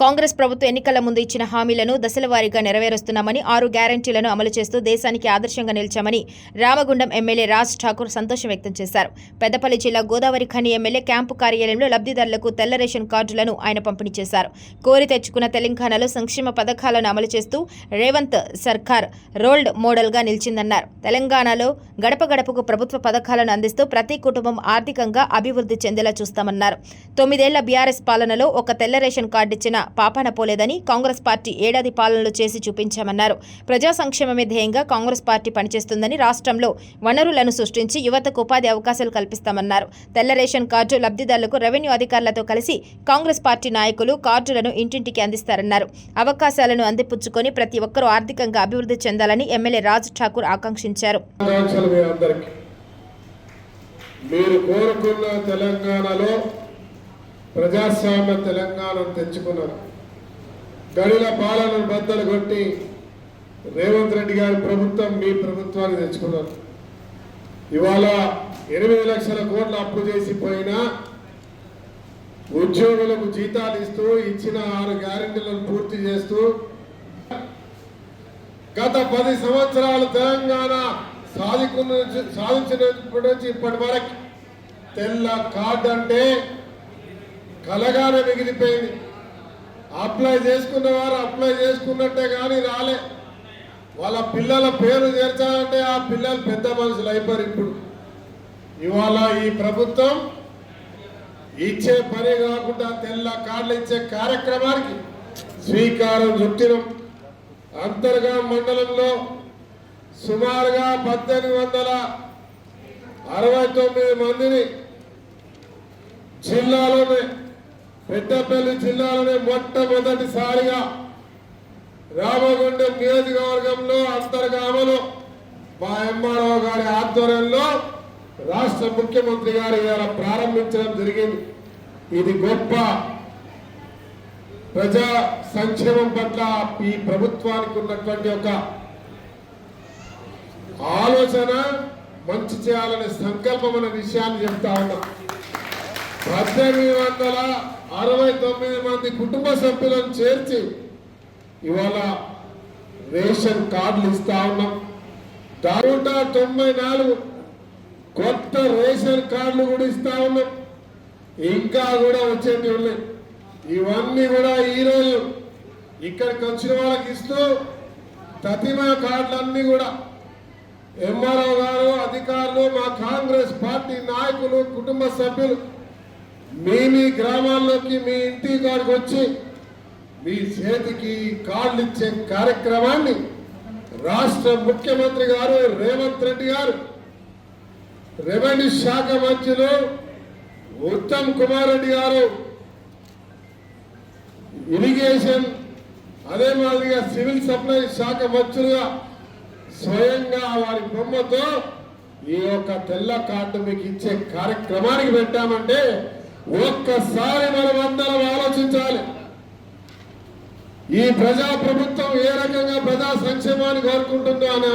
కాంగ్రెస్ ప్రభుత్వం ఎన్నికల ముందు ఇచ్చిన హామీలను దశలవారీగా నెరవేరుస్తున్నామని ఆరు గ్యారంటీలను అమలు చేస్తూ దేశానికి ఆదర్శంగా నిలిచామని రామగుండం ఎమ్మెల్యే రాజ్ ఠాకూర్ సంతోషం వ్యక్తం చేశారు. పెద్దపల్లి జిల్లా గోదావరి ఖని ఎమ్మెల్యే క్యాంపు కార్యాలయంలో లబ్ధిదారులకు తెల్ల రేషన్ కార్డులను ఆయన పంపిణీ చేశారు. కోరి తెచ్చుకున్న తెలంగాణలో సంక్షేమ పథకాలను అమలు చేస్తూ రేవంత్ సర్కార్ రోల్డ్ మోడల్గా నిలిచిందన్నారు. తెలంగాణలో గడప గడపకు ప్రభుత్వ పథకాలను అందిస్తూ ప్రతి కుటుంబం ఆర్థికంగా అభివృద్ధి చెందేలా చూస్తామన్నారు. తొమ్మిదేళ్ళ బీఆర్ఎస్ పాలనలో ఒక తెల్ల రేషన్ కార్డు ఇచ్చిన పాపాన పోలేదని కాంగ్రెస్ పార్టీ ఏడాది పాలనలో చేసి చూపించామన్నారు. ప్రజా సంక్షేమమే ధ్యేయంగా కాంగ్రెస్ పార్టీ పనిచేస్తుందని రాష్ట్రంలో వనరులను సృష్టించి యువతకు ఉపాధి అవకాశాలు కల్పిస్తామన్నారు. తెల్ల రేషన్ కార్డు లబ్ధిదారులకు రెవెన్యూ అధికారులతో కలిసి కాంగ్రెస్ పార్టీ నాయకులు కార్డులను ఇంటింటికి అందిస్తారన్నారు. అవకాశాలను అందిపుచ్చుకొని ప్రతి ఒక్కరూ ఆర్థికంగా అభివృద్ధి చెందాలని ఎమ్మెల్యే రాజ్ ఠాకూర్ ఆకాంక్షించారు. మీరు కోరుకున్న తెలంగాణలో ప్రజాస్వామ్య తెలంగాణను తెచ్చుకున్నారు. గడిల పాలనను బద్దలు కొట్టి రేవంత్ రెడ్డి గారి ప్రభుత్వం మీ ప్రభుత్వాన్ని తెచ్చుకున్నారు. ఇవాళ ఎనిమిది లక్షల కోట్లు అప్పు చేసి పోయినా ఉద్యోగులకు జీతాలు ఇస్తూ ఇచ్చిన ఆరు గ్యారెంటీలను పూర్తి చేస్తూ గత పది సంవత్సరాలు తెలంగాణ సాధికున్న సాధించినప్పటి నుంచి ఇప్పటి వరకు తెల్ల కార్డు అంటే కలగానే మిగిలిపోయింది. అప్లై చేసుకున్న వారు అప్లై చేసుకున్నట్టే కానీ రాలే. వాళ్ళ పిల్లల పేరు చేర్చాలంటే ఆ పిల్లలు పెద్ద మనుషులు అయిపోయారు ఇప్పుడు. ఇవాళ ఈ ప్రభుత్వం ఇచ్చే పని కాకుండా తెల్ల కార్డులు ఇచ్చే కార్యక్రమానికి శ్రీకారం చుట్టినం. అంతర్గా మండలంలో సుమారుగా పద్దెనిమిది వందల అరవై తొమ్మిది మందిని జిల్లాలోనే పెద్దపల్లి జిల్లాలోనే మొట్టమొదటిసారిగా రామగుండం నియోజకవర్గంలో అంతర్గామలో మా ఎంఆర్ఓ గారి ఆధ్వర్యంలో రాష్ట్ర ముఖ్యమంత్రి గారు ఇవాళ ప్రారంభించడం జరిగింది. ఇది గొప్ప ప్రజా సంక్షేమం పట్ల ఈ ప్రభుత్వానికి ఉన్నటువంటి ఒక ఆలోచన మంచి చేయాలనే సంకల్పం అనే విషయాన్ని చెప్తా ఉన్నా. పద్దెనిమిది వందల అరవై తొమ్మిది మంది కుటుంబ సభ్యులను చేర్చి ఇవాళ రేషన్ కార్డులు ఇస్తా ఉన్నాం. నూట తొంభై నాలుగు కొత్త రేషన్ కార్డులు కూడా ఇస్తా ఉన్నాం. ఇంకా కూడా వచ్చేది ఉన్నాయి. ఇవన్నీ కూడా ఈరోజు ఇక్కడికి వచ్చిన వాళ్ళకి ఇస్తూ ప్రతిమా కార్డులన్నీ కూడా ఎంఆర్ఓ గారు అధికారులు మా కాంగ్రెస్ పార్టీ నాయకులు కుటుంబ సభ్యులు మీ మీ గ్రామాల్లోకి మీ ఇంటి కాడికి వచ్చి మీ చేతికి కార్డులు ఇచ్చే కార్యక్రమాన్ని రాష్ట్ర ముఖ్యమంత్రి గారు రేవంత్ రెడ్డి గారు రెవెన్యూ శాఖ మంత్రులు ఉత్తమ్ కుమార్ రెడ్డి గారు ఇరిగేషన్ అదే మాదిరిగా సివిల్ సప్లై శాఖ మంత్రులుగా స్వయంగా వారి బొమ్మతో ఈ యొక్క తెల్ల కార్డు మీకు ఇచ్చే కార్యక్రమానికి పెట్టామంటే ఒక్కసారి మనం అందరం ఆలోచించాలి. ఈ ప్రజా ప్రభుత్వం ఏ రకంగా ప్రజా సంక్షేమాన్ని కోరుకుంటుందో అని